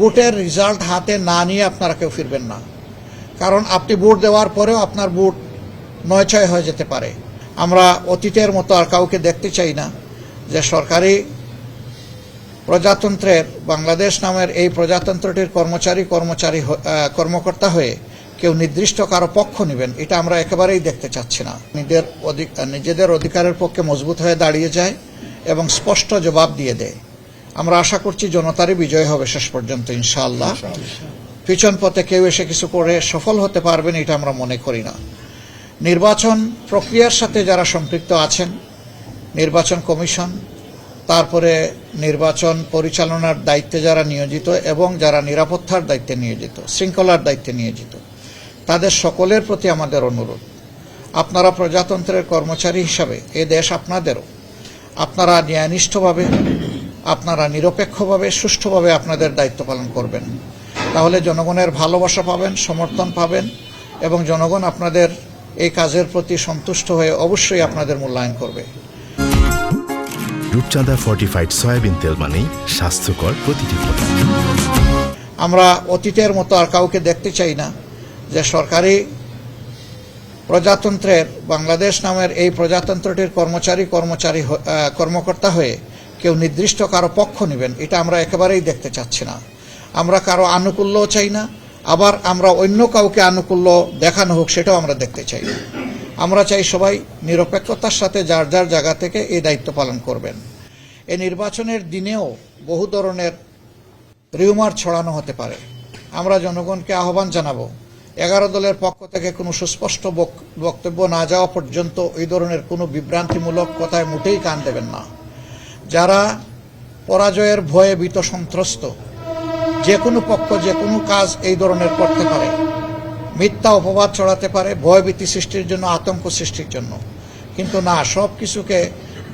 বুটের রেজাল্ট হাতে না নিয়ে আপনারা কেউ ফিরবেন না। কারণ আপনি বুট দেওয়ার পরেও আপনার বুট নয় ছয় হয়ে যেতে পারে। আমরা অতীতের মতো আর কাউকে দেখতে চাই না যে সরকারি প্রজাতন্ত্রের, বাংলাদেশ নামের এই প্রজাতন্ত্রটির কর্মচারী কর্মচারী কর্মকর্তা হয়ে কেউ নির্দিষ্ট কারও পক্ষ নেবেন, এটা আমরা একেবারেই দেখতে চাচ্ছি না। নিজের অধিক- নিজেদের অধিকারের পক্ষে মজবুত হয়ে দাঁড়িয়ে যায় এবং স্পষ্ট জবাব দিয়ে দেয়। আমরা আশা করছি জনতারই বিজয় হবে শেষ পর্যন্ত ইনশাআল্লাহ। পিছন পথে কেউ এসে কিছু করে সফল হতে পারবেন এটা আমরা মনে করি না। নির্বাচন প্রক্রিয়ার সাথে যারা সম্পৃক্ত আছেন নির্বাচন কমিশন তারপরে নির্বাচন পরিচালনার দায়িত্বে যারা নিয়োজিত এবং যারা নিরাপত্তার দায়িত্বে নিয়োজিত শৃঙ্খলার দায়িত্বে নিয়োজিত তাদের সকলের প্রতি আমাদের অনুরোধ। আপনারা প্রজাতন্ত্রের কর্মচারী হিসাবে এ দেশ আপনাদেরও আপনারা ন্যায়নিষ্ঠভাবে আপনারা নিরপেক্ষভাবে সুষ্ঠুভাবে আপনাদের দায়িত্ব পালন করবেন। তাহলে জনগণের ভালোবাসা পাবেন সমর্থন পাবেন এবং জনগণ আপনাদের এই কাজের প্রতি সন্তুষ্ট হয়ে অবশ্যই আপনাদের মূল্যায়ন করবে। রূপচাঁদা ফর্টিফাইড সয়াবিন তেল মানেই স্বাস্থ্যকর প্রতিটি আমরা অতীতের মতো আর কাউকে দেখতে চাই না যে সরকারি প্রজাতন্ত্রের বাংলাদেশ নামের এই প্রজাতন্ত্রটির কর্মচারী কর্মচারী কর্মকর্তা হয়ে কেউ নির্দিষ্ট কারও পক্ষ নেবেন, এটা আমরা একেবারেই দেখতে চাচ্ছি না। আমরা কারও আনুকূল্যও চাই না, আবার আমরা অন্য কাউকে আনুকূল্য দেখানো হোক, সেটাও আমরা দেখতে চাই না। আমরা চাই সবাই নিরপেক্ষতার সাথে যার যার জায়গা থেকে এই দায়িত্ব পালন করবেন। এই নির্বাচনের দিনেও বহু ধরনের রিউমার ছড়ানো হতে পারে। আমরা জনগণকে আহ্বান জানাব, এগারো দলের পক্ষ থেকে কোনো সুস্পষ্ট বক- বক্তব্য না যাওয়া পর্যন্ত এই ধরনের কোনো বিভ্রান্তিমূলক কথায় মোটেই কান দেবেন না। যারা পরাজয়ের ভয়ে ভীত সন্ত্রস্ত, যে কোনো পক্ষ, যে কোনো কাজ এই ধরনের করতে পারে। মিথ্যা অপবাদ ছড়াতে পারে ভয়ভীতি সৃষ্টির জন্য, আতঙ্ক সৃষ্টির জন্য। কিন্তু না, সব কিছুকে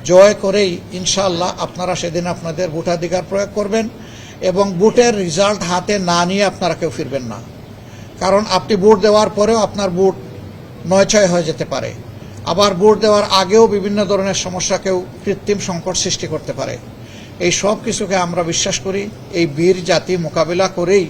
জয় করেই ইনশাআল্লাহ আপনারা সেদিন আপনাদের ভোটাধিকার প্রয়োগ করবেন এবং ভোটের রেজাল্ট হাতে না নিয়ে আপনারা কেউ ফিরবেন না। কারণ আপনি ভোট দেওয়ার পরেও আপনার ভোট নয় ছয় হয়ে যেতে পারে। আবার ভোট দেওয়ার আগেও বিভিন্ন ধরনের সমস্যাকেও কৃত্রিম সংকট সৃষ্টি করতে পারে। এই সব কিছুকে আমরা বিশ্বাস করি, এই বীর জাতি মোকাবিলা করেই